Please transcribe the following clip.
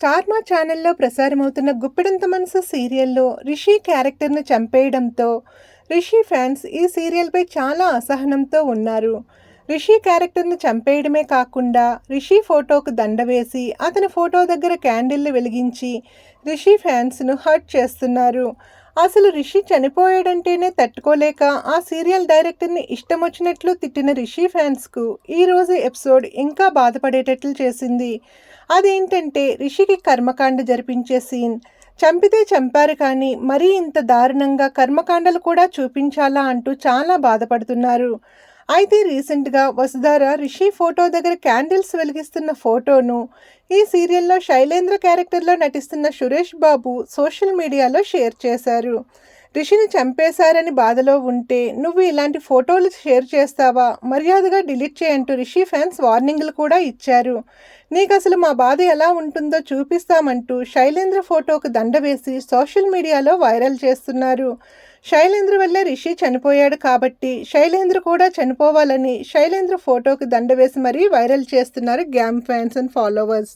Star మా ఛానల్లో ప్రసారమవుతున్న గుప్పెడంత మనసు సీరియల్లో రిషి క్యారెక్టర్ను చంపేయడంతో రిషి ఫ్యాన్స్ ఈ సీరియల్పై చాలా అసహనంతో ఉన్నారు. రిషి క్యారెక్టర్ను చంపేయడమే కాకుండా రిషి ఫోటోకు దండ వేసి అతని ఫోటో దగ్గర క్యాండిల్లు వెలిగించి రిషి ఫ్యాన్స్ను హర్ట్ చేస్తున్నారు. అసలు రిషి చనిపోయాడంటేనే తట్టుకోలేక ఆ సీరియల్ డైరెక్టర్ని ఇష్టం వచ్చినట్లు తిట్టిన రిషి ఫ్యాన్స్కు ఈరోజు ఎపిసోడ్ ఇంకా బాధపడేటట్లు చేసింది. అదేంటంటే రిషికి కర్మకాండ జరిపించే సీన్. చంపితే చంపారు కానీ మరీ ఇంత దారుణంగా కర్మకాండలు కూడా చూపించాలా అంటూ చాలా బాధపడుతున్నారు. అయితే రీసెంట్గా వసుధార రిషి ఫోటో దగ్గర క్యాండిల్స్ వెలిగిస్తున్న ఫోటోను ఈ సీరియల్లో శైలేంద్ర క్యారెక్టర్లో నటిస్తున్న సురేష్ బాబు సోషల్ మీడియాలో షేర్ చేశారు. రిషిని చంపేశారని బాధలో ఉంటే నువ్వు ఇలాంటి ఫోటోలు షేర్ చేస్తావా? మర్యాదగా డిలీట్ చేయంటూ రిషి ఫ్యాన్స్ వార్నింగ్లు కూడా ఇచ్చారు. నీకు అసలు మా బాధ ఎలా ఉంటుందో చూపిస్తామంటూ శైలేంద్ర ఫోటోకు దండ వేసి సోషల్ మీడియాలో వైరల్ చేస్తున్నారు. శైలేంద్ర వల్లే రిషి చనిపోయాడు కాబట్టి శైలేంద్ర కూడా చనిపోవాలని శైలేంద్ర ఫోటోకి దండ వేసి మరీ వైరల్ చేస్తున్నారు గ్యామ్ ఫ్యాన్స్ అండ్ ఫాలోవర్స్.